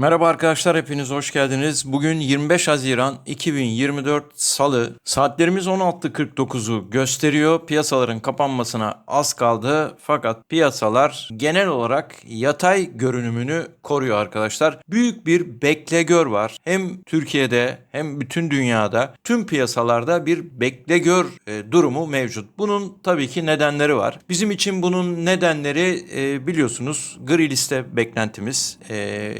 Merhaba arkadaşlar hepiniz hoş geldiniz. Bugün 25 Haziran 2024 Salı. Saatlerimiz 16.49'u gösteriyor. Piyasaların kapanmasına az kaldı. Fakat piyasalar genel olarak yatay görünümünü koruyor arkadaşlar. Büyük bir bekle gör var. Hem Türkiye'de hem bütün dünyada tüm piyasalarda bir bekle gör e, durumu mevcut. Bunun tabii ki nedenleri var. Bizim için bunun nedenleri e, biliyorsunuz gri liste beklentimiz e,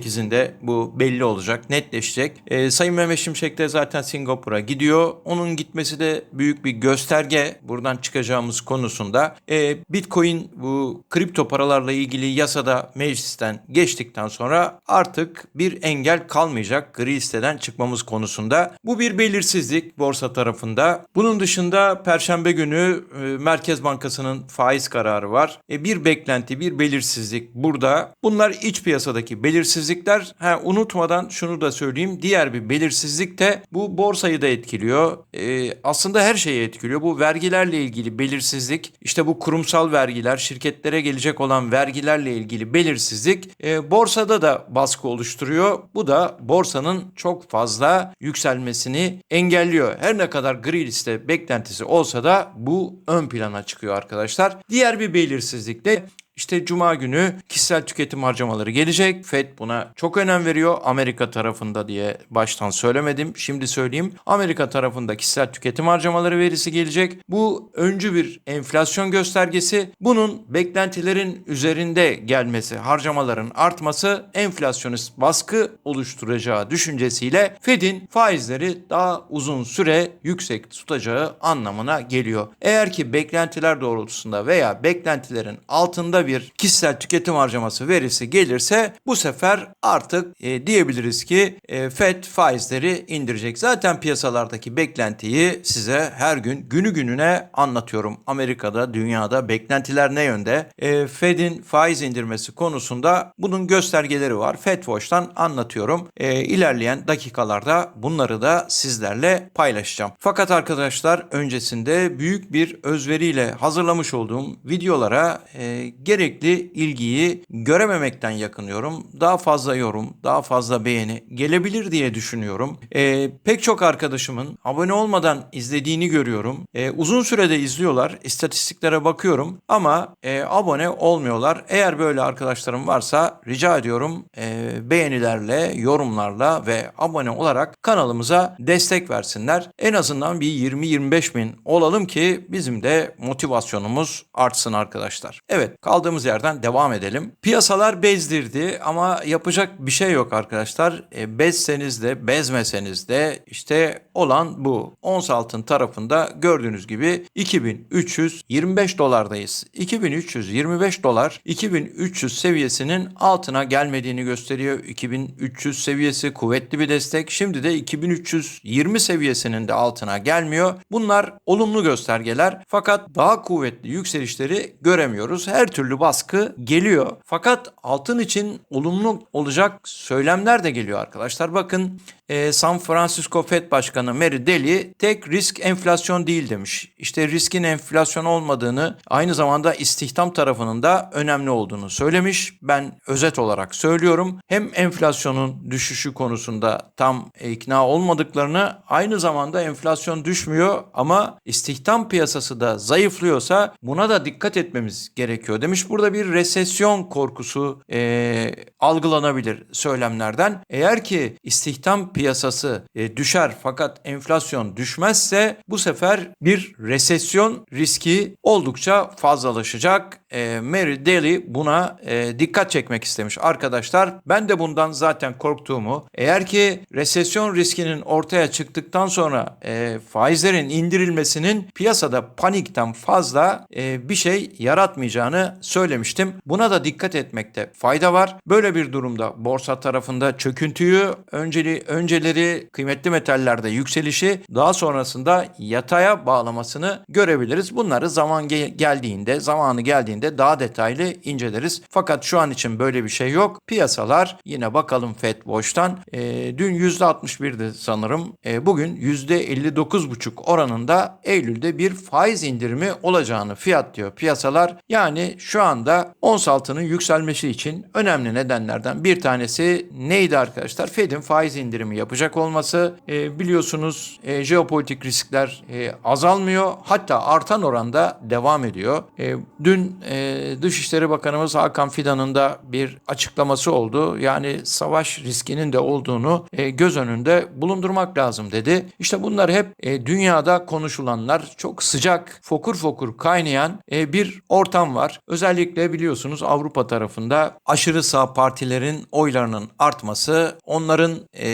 28'inde bu belli olacak, netleşecek. E, Sayın Mehmet Şimşek de zaten Singapur'a gidiyor. Onun gitmesi de büyük bir gösterge buradan çıkacağımız konusunda. E, Bitcoin bu kripto paralarla ilgili yasada meclisten geçtikten sonra artık bir engel kalmayacak gri listeden çıkmamız konusunda. Bu bir belirsizlik borsa tarafında. Bunun dışında Perşembe günü e, Merkez Bankası'nın faiz kararı var. E, bir beklenti, bir belirsizlik burada. Bunlar iç piyasadaki belirsizlikler. Ha, unutmadan şunu da söyleyeyim. Diğer bir belirsizlik de bu borsayı da etkiliyor. E, aslında her şeyi etkiliyor. Bu vergilerle ilgili belirsizlik, işte bu kurumsal vergiler, şirketlere gelecek olan vergilerle ilgili belirsizlik e, borsada da baskı oluşturuyor. Bu da borsanın çok fazla yükselmesini engelliyor. Her ne kadar gri liste beklentisi olsa da bu ön plana çıkıyor arkadaşlar. Diğer bir belirsizlik de işte Cuma günü kişisel tüketim harcamaları gelecek. Fed buna çok önem veriyor. Amerika tarafında diye baştan söylemedim. Şimdi söyleyeyim. Amerika tarafında kişisel tüketim harcamaları verisi gelecek. Bu öncü bir enflasyon göstergesi. Bunun beklentilerin üzerinde gelmesi, harcamaların artması enflasyonist baskı oluşturacağı düşüncesiyle Fed'in faizleri daha uzun süre yüksek tutacağı anlamına geliyor. Eğer ki beklentiler doğrultusunda veya beklentilerin altında bir kişisel tüketim harcaması verisi gelirse bu sefer artık e, diyebiliriz ki e, Fed faizleri indirecek. Zaten piyasalardaki beklentiyi size her gün günü gününe anlatıyorum. Amerika'da, dünyada beklentiler ne yönde? E, Fed'in faiz indirmesi konusunda bunun göstergeleri var. Fed Watch'tan anlatıyorum. E, ilerleyen dakikalarda bunları da sizlerle paylaşacağım. Fakat arkadaşlar öncesinde büyük bir özveriyle hazırlamış olduğum videolara e, gerekli ilgiyi görememekten yakınıyorum. Daha fazla yorum, daha fazla beğeni gelebilir diye düşünüyorum. E, pek çok arkadaşımın abone olmadan izlediğini görüyorum. E, uzun sürede izliyorlar. İstatistiklere bakıyorum ama e, abone olmuyorlar. Eğer böyle arkadaşlarım varsa rica ediyorum e, beğenilerle, yorumlarla ve abone olarak kanalımıza destek versinler. En azından bir 20-25 bin olalım ki bizim de motivasyonumuz artsın arkadaşlar. Evet kaldığımız yerden devam edelim. Piyasalar bezdirdi ama yapacak bir şey yok arkadaşlar. E, bezseniz de bezmeseniz de işte olan bu. Ons altın tarafında gördüğünüz gibi 2325 dolardayız. 2325 dolar 2300 seviyesinin altına gelmediğini gösteriyor. 2300 seviyesi kuvvetli bir destek. Şimdi de 2320 seviyesinin de altına gelmiyor. Bunlar olumlu göstergeler fakat daha kuvvetli yükselişleri göremiyoruz. Her türlü baskı geliyor. Fakat altın için olumlu olacak söylemler de geliyor arkadaşlar. Bakın e, San Francisco Fed Başkanı Mary Daly tek risk enflasyon değil demiş. İşte riskin enflasyon olmadığını aynı zamanda istihdam tarafının da önemli olduğunu söylemiş. Ben özet olarak söylüyorum. Hem enflasyonun düşüşü konusunda tam ikna olmadıklarını aynı zamanda enflasyon düşmüyor ama istihdam piyasası da zayıflıyorsa buna da dikkat etmemiz gerekiyor demiş. Burada bir resesyon korkusu e, algılanabilir söylemlerden. Eğer ki istihdam piyasası e, düşer fakat enflasyon düşmezse bu sefer bir resesyon riski oldukça fazlalaşacak. E, Mary Daly buna e, dikkat çekmek istemiş arkadaşlar. Ben de bundan zaten korktuğumu eğer ki resesyon riskinin ortaya çıktıktan sonra e, faizlerin indirilmesinin piyasada panikten fazla e, bir şey yaratmayacağını söylemiştim. Buna da dikkat etmekte fayda var. Böyle bir durumda borsa tarafında çöküntüyü önceli önceleri kıymetli metallerde yükselişi daha sonrasında yataya bağlamasını görebiliriz. Bunları zaman ge- geldiğinde, zamanı geldiğinde daha detaylı inceleriz. Fakat şu an için böyle bir şey yok. Piyasalar yine bakalım Fed Watch'tan e, dün %61'di sanırım. E, bugün %59,5 oranında Eylül'de bir faiz indirimi olacağını fiyatlıyor piyasalar. Yani şu anda ons altının yükselmesi için önemli nedenlerden bir tanesi neydi arkadaşlar? Fed'in faiz indirimi yapacak olması. E, biliyorsunuz e, jeopolitik riskler e, azalmıyor. Hatta artan oranda devam ediyor. E, dün e, Dışişleri Bakanımız Hakan Fidan'ın da bir açıklaması oldu. Yani savaş riskinin de olduğunu e, göz önünde bulundurmak lazım dedi. İşte bunlar hep e, dünyada konuşulanlar çok sıcak, fokur fokur kaynayan e, bir ortam var. Özellikle biliyorsunuz Avrupa tarafında aşırı sağ partilerin oylarının artması, onların e,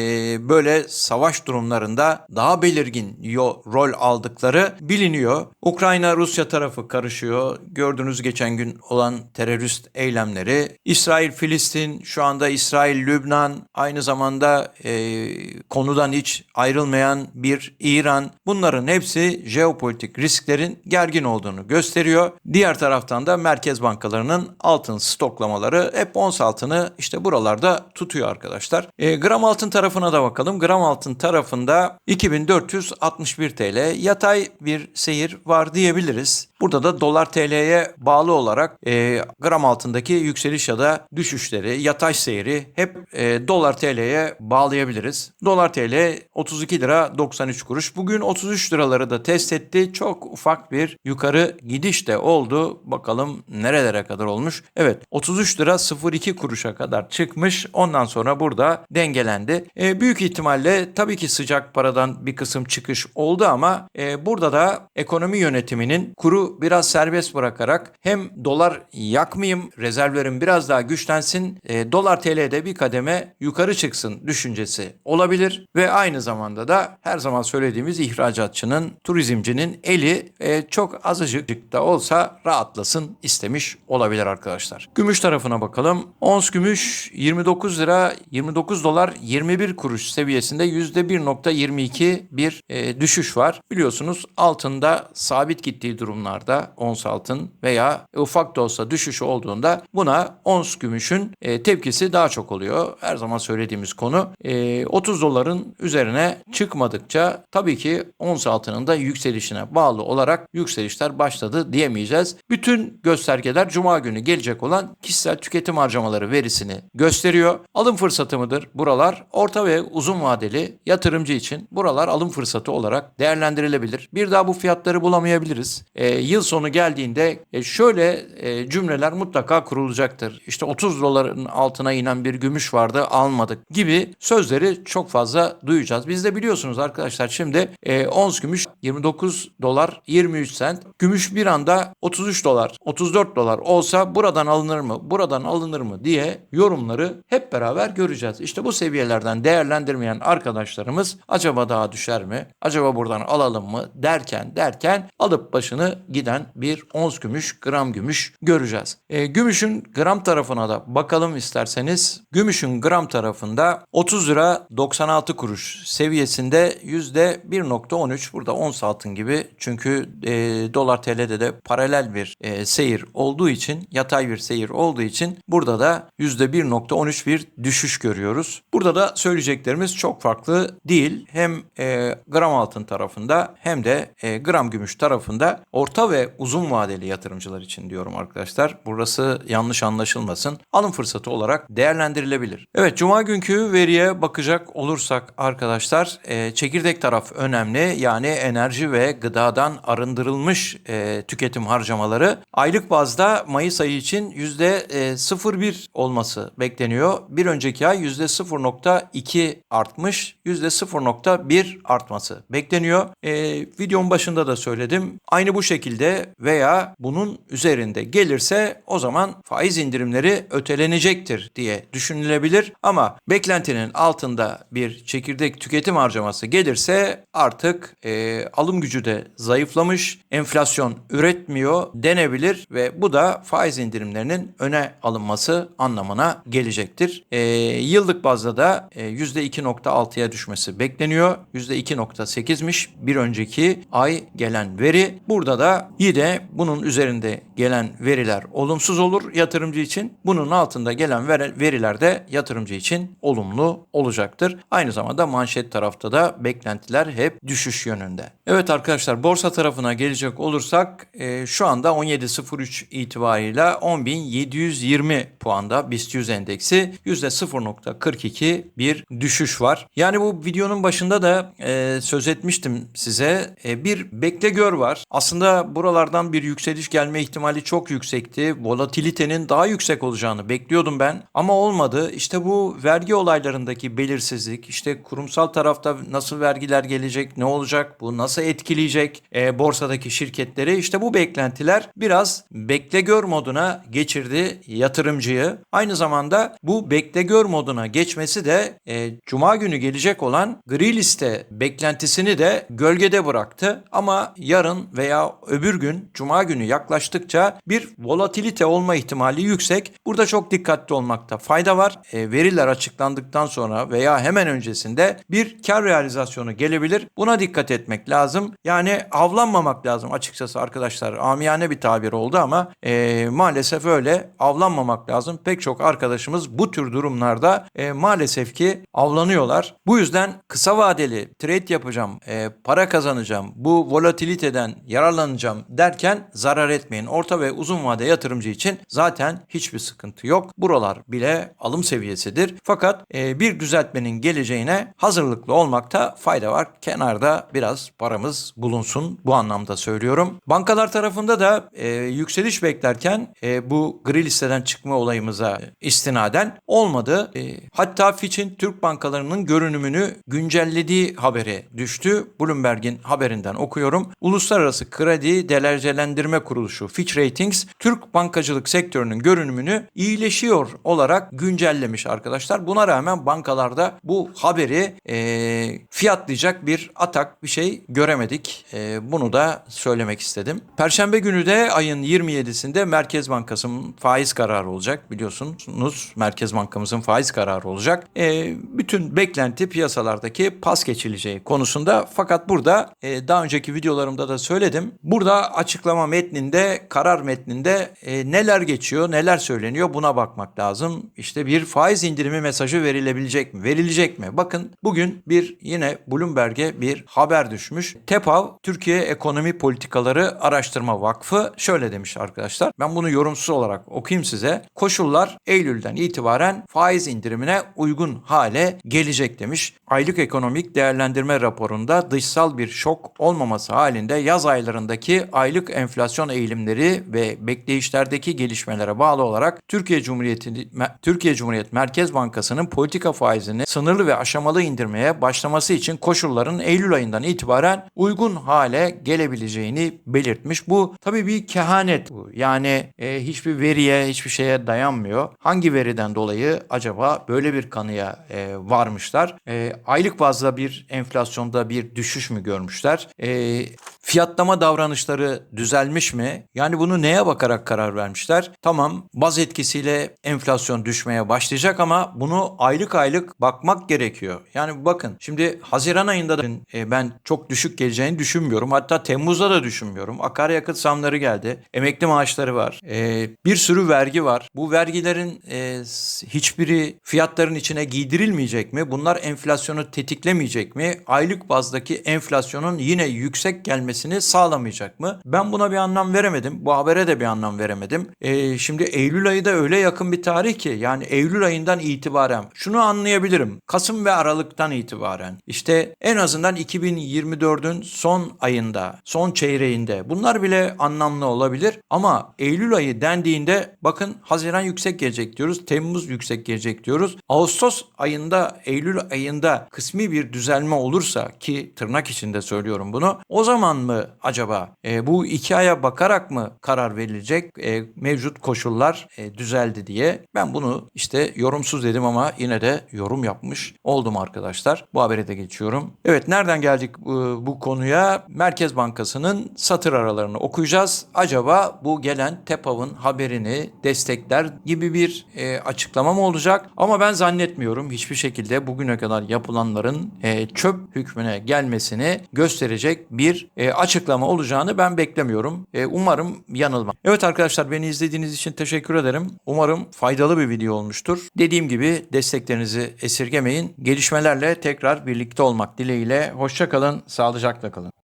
böyle savaş durumlarında daha belirgin yo, rol aldıkları biliniyor. Ukrayna-Rusya tarafı karışıyor. Gördüğünüz geçen gün olan terörist eylemleri. İsrail-Filistin, şu anda İsrail-Lübnan, aynı zamanda e, konudan hiç ayrılmayan bir İran. Bunların hepsi jeopolitik risklerin gergin olduğunu gösteriyor. Diğer taraftan da merkez bankalarının altın stoklamaları hep ons altını işte buralarda tutuyor arkadaşlar. E, gram altın tarafına da bakalım. Gram altın tarafında 2461 TL yatay bir seyir var diyebiliriz. Burada da dolar TL'ye bağlı olarak e, gram altındaki yükseliş ya da düşüşleri, yatay seyri hep e, dolar TL'ye bağlayabiliriz. Dolar TL 32 lira 93 kuruş. Bugün 33 liraları da test etti. Çok ufak bir yukarı gidiş de oldu. Bakalım nerelere kadar olmuş. Evet 33 lira 02 kuruşa kadar çıkmış. Ondan sonra burada dengelendi. E, büyük ihtimalle tabii ki sıcak paradan bir kısım çıkış oldu ama e, burada da ekonomi yönetiminin kuru biraz serbest bırakarak hem dolar yakmayayım, rezervlerim biraz daha güçlensin, e, dolar TL'de bir kademe yukarı çıksın düşüncesi olabilir ve aynı zamanda da her zaman söylediğimiz ihracatçının, turizmcinin eli e, çok azıcık da olsa rahatlasın istemiş olabilir arkadaşlar. Gümüş tarafına bakalım. Ons gümüş 29 lira 29 dolar 21 kuruş seviyesinde %1.22 bir e, düşüş var. Biliyorsunuz altında sabit gittiği durumlarda ons altın veya ufak da olsa düşüş olduğunda buna ons gümüşün e, tepkisi daha çok oluyor. Her zaman söylediğimiz konu e, 30 doların üzerine çıkmadıkça tabii ki ons altının da yükselişine bağlı olarak yükselişler başladı diyemeyeceğiz. Bütün göstergeler cuma günü gelecek olan kişisel tüketim harcamaları verisini gösteriyor. Alım fırsatı mıdır buralar? Orta ve uzun vadeli yatırımcı için buralar alım fırsatı olarak değerlendirilebilir. Bir daha bu fiyatları bulamayabiliriz. E, yıl sonu geldiğinde e, şöyle e, cümleler mutlaka kurulacaktır. İşte 30 doların altına inen bir gümüş vardı almadık gibi sözleri çok fazla duyacağız. Biz de biliyorsunuz arkadaşlar şimdi e, ons gümüş 29 dolar 23 sent. Gümüş bir anda 33 dolar 34 dolar olsa buradan alınır mı buradan alınır mı diye yorumları hep beraber göreceğiz. İşte bu seviyelerden değerlendirmeyen arkadaşlarımız acaba daha düşer mi? Acaba buradan alalım mı derken derken alıp başını giden bir ons gümüş gram gümüş göreceğiz. E, gümüşün gram tarafına da bakalım isterseniz. Gümüşün gram tarafında 30 lira 96 kuruş seviyesinde %1.13 burada ons altın gibi çünkü e, dolar TL'de de paralel bir e, seyir olduğu için yatay bir seyir olduğu için burada da %1.13 bir düşüş görüyoruz. Burada da söyleyeceklerimiz çok farklı değil. Hem e, gram altın tarafında hem de e, gram gümüş tarafında orta ve uzun vadeli yatırımcılar için diyorum arkadaşlar. Burası yanlış anlaşılmasın. Alım fırsatı olarak değerlendirilebilir. Evet cuma günkü veriye bakacak olursak arkadaşlar e, çekirdek taraf önemli. Yani enerji ve gıdadan arındırılmış e, tüketim harcamaları aylık bazda Mayıs ayı için %0.1 olması bekleniyor. Bir önceki ay %0.2 artmış. %0.1 artması bekleniyor. E, videonun başında da söyledim. Aynı bu şekilde veya bunun üzerinde gelirse o zaman faiz indirimleri ötelenecektir diye düşünülebilir. Ama beklentinin altında bir çekirdek tüketim harcaması gelirse artık e, alım gücü de zayıflamış, enflasyon üretmiyor denebilir ve bu da faiz indirimlerinin öne alınması anlamına gelecektir. E, yıllık bazda da e, %2.6'ya düşmesi bekleniyor. %2.8'miş bir önceki ay gelen veri. Burada da yine bunun üzerinde gelen veriler olumsuz olur yatırımcı için. Bunun altında gelen veriler de yatırımcı için olumlu olacaktır. Aynı zamanda manşet tarafta da beklentiler hep düşüş yönünde. Evet arkadaşlar borsa tarafına gelecek olursak e, şu anda 17.03 itibarıyla 10.720 puanda BIST 100 endeksi %0.42 bir düşüş var. Yani bu videonun başında da e, söz etmiştim size. E, bir bekle gör var. Aslında buralardan bir yükseliş gelme ihtimali çok yüksekti. Volatilitenin daha yüksek olacağını bekliyordum ben ama olmadı. İşte bu vergi olaylarındaki belirsizlik, işte kurumsal tarafta nasıl vergiler gelecek, ne olacak, bu nasıl etkileyecek e, borsadaki şirketleri işte bu beklentiler biraz bekle gör moduna geçirdi yatırımcıyı. Aynı zamanda bu bekle gör moduna geçmesi de e, cuma günü gelecek olan gri liste beklentisini de gölgede bıraktı. Ama yarın veya öbür gün cuma günü yaklaştıkça bir volatilite olma ihtimali yüksek. Burada çok dikkatli olmakta fayda var. E, veriler açıklandıktan sonra veya hemen öncesinde bir kar realizasyonu gelebilir. Buna dikkat etmek lazım. Yani avlanmamak lazım açıkçası arkadaşlar. Amiyane bir tabir oldu ama e, maalesef öyle avlanmamak lazım. Pek çok arkadaşımız bu tür durumlarda e, maalesef ki avlanıyorlar. Bu yüzden kısa vadeli trade yapacağım, e, para kazanacağım, bu volatiliteden yararlanacağım derken zarar etmeyin. Orta ve uzun vade yatırımcı için zaten hiçbir sıkıntı yok. Buralar bile alım seviyesidir. Fakat e, bir düzeltmenin geleceğine hazırlıklı olmakta fayda var. Kenarda biraz paramız bulunsun bu anlamda söylüyorum. Bankalar tarafında da e, yükseliş beklerken e, bu gri listeden çıkma olayımıza istinaden olmadı. E, hatta Fitch'in Türk bankalarının görünümünü güncellediği haberi düştü. Bloomberg'in haberinden okuyorum. Uluslararası Kredi Derecelendirme Kuruluşu Fitch Ratings Türk bankacılık sektörünün görünümünü iyileşiyor olarak güncellemiş arkadaşlar. Buna rağmen bankalarda bu haberi e, fiyatlayacak bir atak bir şey göremedik. E, bunu da söylemek istedim. Perşembe günü de ayın 27'sinde Merkez Bankası'nın faiz kararı olacak. Biliyorsunuz Merkez Bankamızın faiz kararı olacak. E, bütün beklenti piyasalardaki pas geçileceği konusunda. Fakat burada e, daha önceki videolarımda da söyledim. Burada açıklama metninde, karar metninde e, neler geçiyor, neler söyleniyor buna bakmak lazım. İşte bir faiz indirimi mesajı verilebilecek mi? Verilecek mi? Bakın bugün bir yine Bloomberg'e bir haber düşmüş. TEPAV, Türkiye Ekonomi Politikaları Araştırma Vakfı şöyle demiş arkadaşlar. Ben bunu yorumsuz olarak okuyayım size. Koşullar Eylül'den itibaren faiz indirimine uygun hale gelecek demiş. Aylık ekonomik değerlendirme raporunda dışsal bir şok olmaması halinde yaz aylarındaki aylık enflasyon eğilimleri ve bekleyişlerdeki gelişmelere bağlı olarak Türkiye Cumhuriyeti Türkiye Cumhuriyet Merkez Bankası'nın politika faizini sınırlı ve aşamalı indirmeye başlaması için koşulların Eylül ayından itibaren uygun hale gelebileceğini belirtmiş. Bu tabii bir kehanet. Bu. Yani e, hiçbir veriye, hiçbir şeye dayanmıyor. Hangi veriden dolayı acaba böyle bir kanıya e, varmışlar? E, aylık bazda bir enflasyonda bir düşüş mü görmüşler? E, fiyatlama davranışları düzelmiş mi? Yani bunu neye bakarak karar vermişler? Tamam baz etkisiyle enflasyon düşmeye başlayacak ama bunu aylık aylık bakmak gerekiyor. Yani bakın şimdi Haziran ayında da e, ben çok düşük geleceğini düşünmüyorum. Hatta Temmuz'da da düşünmüyorum. Akaryakıt zamları geldi. Emekli maaşları var. E, bir sürü vergi var. Bu vergilerin e, hiçbiri fiyatların içine giydirilmeyecek mi? Bunlar enflasyonu tetiklemeyecek mi? Aylık bazdaki enflasyonun yine yüksek gelmesini sağlamayacak mı? Ben buna bir anlam veremedim. Bu habere de bir anlam veremedim. E, şimdi Eylül ayı da öyle yakın bir tarih ki yani Eylül ayından itibaren şunu anlayabilirim. Kasım ve Aralık'tan itibaren işte en azından 2024'ün son ayında, son çeyreğinde bunlar bile anlamlı olabilir ama Eylül ayı dendiğinde bakın Haziran yüksek gelecek diyoruz. Temmuz yüksek gelecek diyoruz. Ağustos ayında, Eylül ayında kısmi bir düzelme olursa ki tırnak içinde söylüyorum bunu. O zaman mı acaba e, bu iki aya bakarak mı karar verilecek e, mevcut koşullar e, düzeldi diye ben bunu işte yorumsuz dedim ama yine de yorum yapmış oldum arkadaşlar. Bu habere de geçiyorum. Evet nereden geldik bu, bu konuya? Merkez Bankası'nın satır aralarını okuyacağız. Acaba bu gelen TEPAV'ın haberini destekler gibi bir e, açıklama mı olacak? Ama ben zannetmiyorum hiçbir şekilde bugüne kadar yapılanların e, çöp hükmüne gelmesini gösterecek bir e, açıklama olacağını ben beklemiyorum. E, umarım yanılmam. Evet arkadaşlar beni izlediğiniz için teşekkür ederim. Umarım faydalı bir video olmuştur. Dediğim gibi desteklerinizi esirgemeyin. Gelişmelerle tekrar birlikte olmak dileğiyle. Hoşçakalın, sağlıcakla kalın.